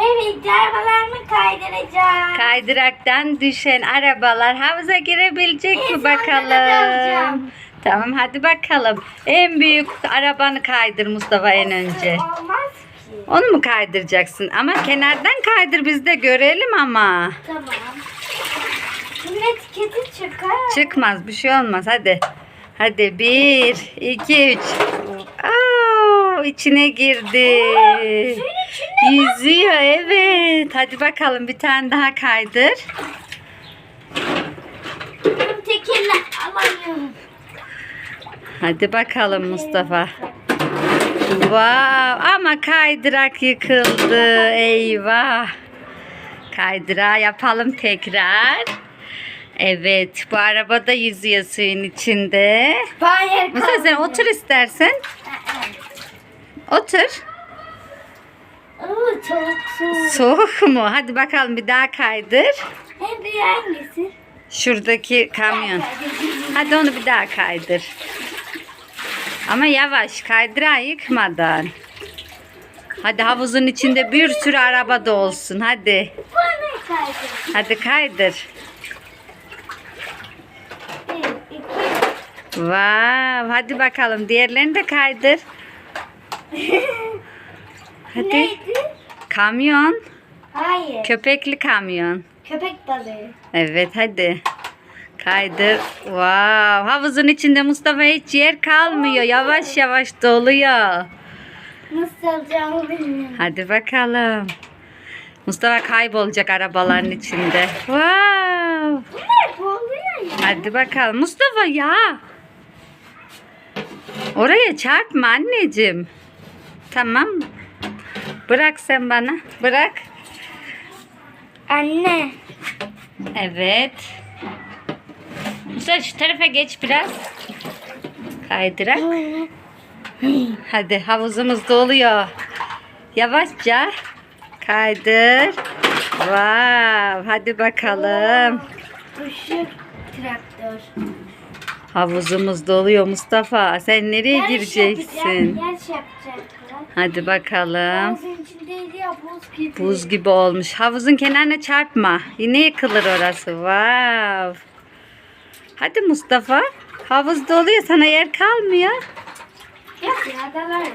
Evet arabalarımı kaydıracağım. Kaydıraktan düşen arabalar havuza girebilecek mi sonunda da bakalım? Tamam hadi bakalım. En büyük arabanı kaydır Mustafa en önce. Olmaz ki. Onu mu kaydıracaksın? Ama kenardan kaydır biz de görelim ama. Tamam. Bunun etiketi çıkar. Çıkmaz bir şey olmaz hadi. Hadi bir, iki, üç. Aa, içine girdi. İçinde Yüzüyor evet. Hadi bakalım bir tane daha kaydır. Tekerini alamıyorum. Hadi bakalım Mustafa. Wow, ama kaydırak yıkıldı. Eyvah. Kaydırağı yapalım tekrar. Evet, bu araba da yüzüyor suyun içinde. Hayır. Mustafa sen otur istersen. Otur. Oo, çok soğuk. Soğuk mu? Hadi bakalım bir daha kaydır. En büyük hangisi? Şuradaki kamyon. Hadi onu bir daha kaydır. Ama yavaş kaydırağı yıkmadan. Hadi havuzun içinde bir sürü araba da olsun. Hadi. Hadi kaydır. Vav, hadi bakalım diğerlerini de kaydır. Hadi. Neydi? Kamyon. Hayır. Köpekli kamyon. Köpek balığı. Evet hadi. Kaydır. Wow. Havuzun içinde Mustafa hiç yer kalmıyor. Yavaş yavaş doluyor. Nasıl alacağımı bilmiyorum. Hadi bakalım. Mustafa kaybolacak arabaların içinde. Wow. Hadi bakalım. Mustafa ya. Oraya çarpma anneciğim. Tamam. Bırak sen bana. Bırak. Anne. Evet. Mustafa şu tarafa geç biraz. Kaydırak. Hadi havuzumuz doluyor. Yavaşça kaydır. Vav, hadi bakalım. Işık traktör. Havuzumuz doluyor Mustafa. Sen nereye gireceksin? Hadi bakalım. İçindeydi ya buz gibi. Buz gibi olmuş. Havuzun kenarına çarpma. Yine yıkılır orası. Vav. Hadi Mustafa. Havuz doluyor. Sana yer kalmıyor. Yok ya dalarım.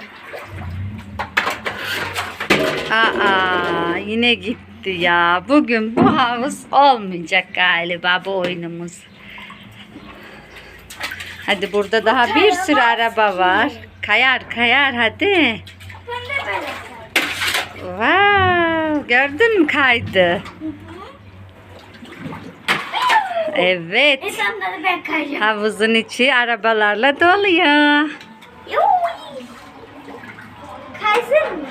Aa, yine gitti ya. Bugün bu havuz olmayacak galiba bu oyunumuz. Hadi burada daha bir sürü araba var. Kayar kayar hadi. Ben de böyle. Wow, gördün mü kaydı? Evet. İnsanları ben kayacağım. Havuzun içi arabalarla doluyor. Yuh! Kaysın mı?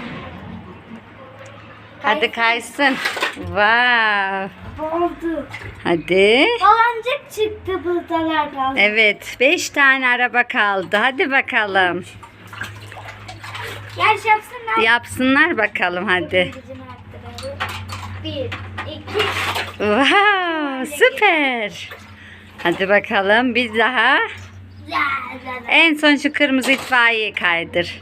Hadi kaysın. Wow. Oldu. Hadi. Balancık çıktı buzdalardan. Evet, 5 tane araba kaldı. Hadi bakalım. Yarış yapsınlar. Yapsınlar bakalım hadi. Bir, iki. Wow, süper. Hadi bakalım bir daha. En son şu kırmızı itfaiye kaydır.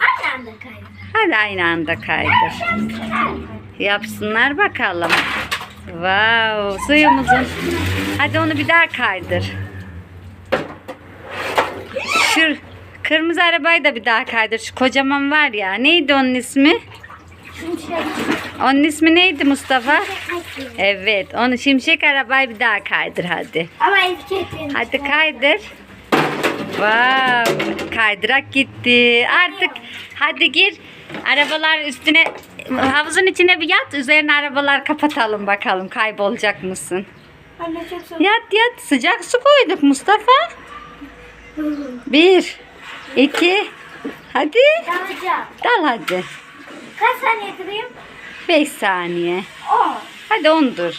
Aynı anda kaydı. Hadi aynı anda kaydır. Yapsınlar. Yapsınlar bakalım. Wow, suyumuzun. Hadi onu bir daha kaydır. Şu kırmızı arabayı da bir daha kaydır. Şu kocaman var ya. Neydi onun ismi? Şimdi şey. Onun ismi neydi Mustafa? Evet, onu şimşek arabayı bir daha kaydır hadi. Ama. Hadi kaydır. Wow, kaydırak gitti. Artık hadi gir. Arabalar üstüne havuzun içine bir yat. Üzerine arabalar kapatalım bakalım. Kaybolacak mısın? Anne çok soğuk. Yat yat. Sıcak su koyduk Mustafa. Bir, iki, hadi. Dalacağım. Dal hadi. Kaç saniye durayım? Beş saniye. On. Hadi on dur.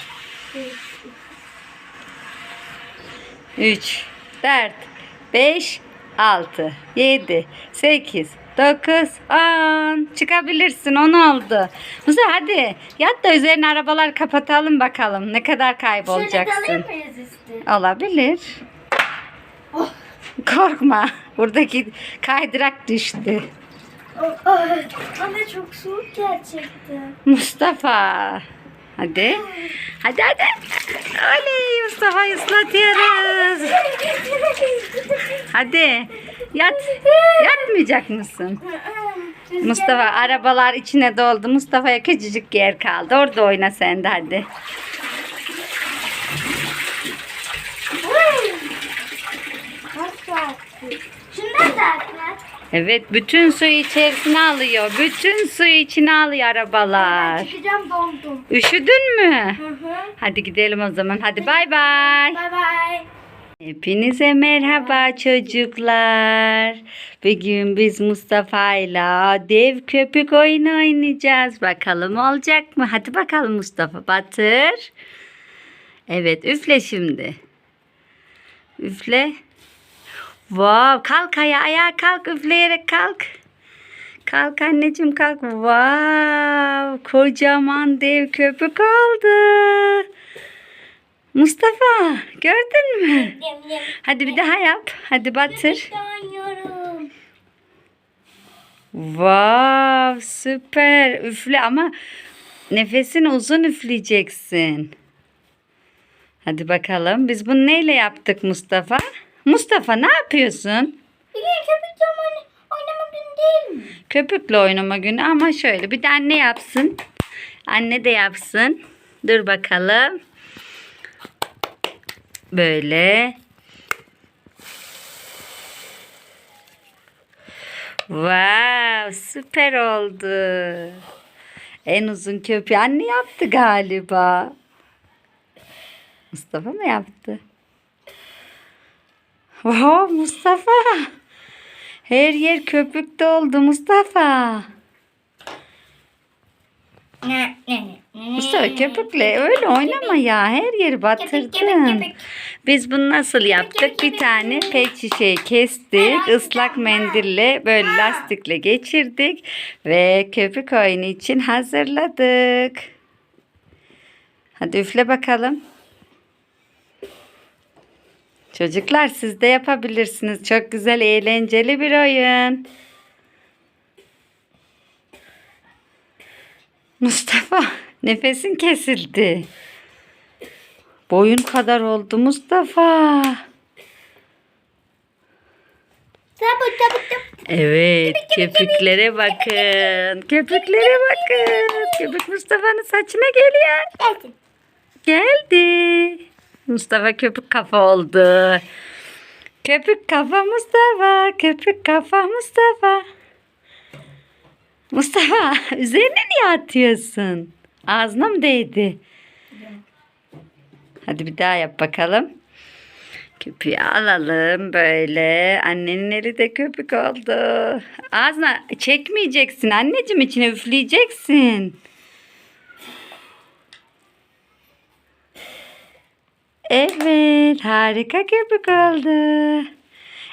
Üç, dört, beş, altı, yedi, sekiz, dokuz, on. Çıkabilirsin. On oldu. Musa hadi yat da üzerine arabalar kapatalım bakalım. Ne kadar Şöyle kaybolacaksın. dalayım mıyız üstü? Olabilir. Oh. Korkma. Buradaki kaydırak düştü. Anne çok soğuk gerçekten. Mustafa. Hadi. Hadi hadi. Oley Mustafa'yı ıslatıyoruz. Hadi. Yat. Yatmayacak mısın? Mustafa arabalar içine doldu. Mustafa'ya küçücük yer kaldı. Orada oyna sen de hadi. Nasıl attı? Şundan da atlar. Evet bütün suyu içerisine alıyor. Bütün suyu içine alıyor Ben arabalar. çıkacağım dondum. Üşüdün mü? Hı hı. Hadi gidelim o zaman. Hadi bay bay. Bay bay. Hepinize merhaba çocuklar. Bugün biz Mustafa'yla dev köpük oyunu oynayacağız. Bakalım olacak mı? Hadi bakalım Mustafa batır. Evet üfle şimdi. Üfle. Wow, kalk ayağa, ayağa kalk üfleyerek kalk. Kalk anneciğim kalk. Wow, kocaman dev köpük oldu. Mustafa gördün mü? Hadi bir daha yap. Hadi batır. Wow süper. Üfle ama nefesini uzun üfleyeceksin. Hadi bakalım. Biz bunu neyle yaptık Mustafa? Mustafa ne yapıyorsun? Bugün köpük zamanı oynama günü değil mi? Köpükle oynama günü ama şöyle bir de anne yapsın. Anne de yapsın. Dur bakalım. Böyle. Wow, süper oldu. En uzun köpüğü anne yaptı galiba. Mustafa mı yaptı? Wow, Mustafa. Her yer köpük doldu Mustafa. Mustafa köpükle öyle oynama ya. Her yeri batırdın. Biz bunu nasıl yaptık? Bir tane pet şişeyi kestik. ıslak mendille böyle lastikle geçirdik. Ve köpük oyunu için hazırladık. Hadi üfle bakalım. Çocuklar siz de yapabilirsiniz. Çok güzel, eğlenceli bir oyun. Mustafa, nefesin kesildi. Boyun kadar oldu Mustafa. Evet, köpüklere bakın. Köpüklere bakın. Köpük Mustafa'nın saçına geliyor. Gelsin. Geldi. Mustafa köpük kafa oldu. Köpük kafa Mustafa. Köpük kafa Mustafa. Mustafa üzerine niye atıyorsun? Ağzına mı değdi? Hadi bir daha yap bakalım. Köpüğü alalım böyle. Annenin eli de köpük oldu. Ağzına çekmeyeceksin. Anneciğim içine üfleyeceksin. Evet, harika köpük oldu.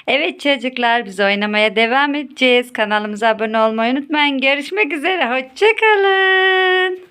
Evet çocuklar biz oynamaya devam edeceğiz. Kanalımıza abone olmayı unutmayın. Görüşmek üzere. Hoşçakalın.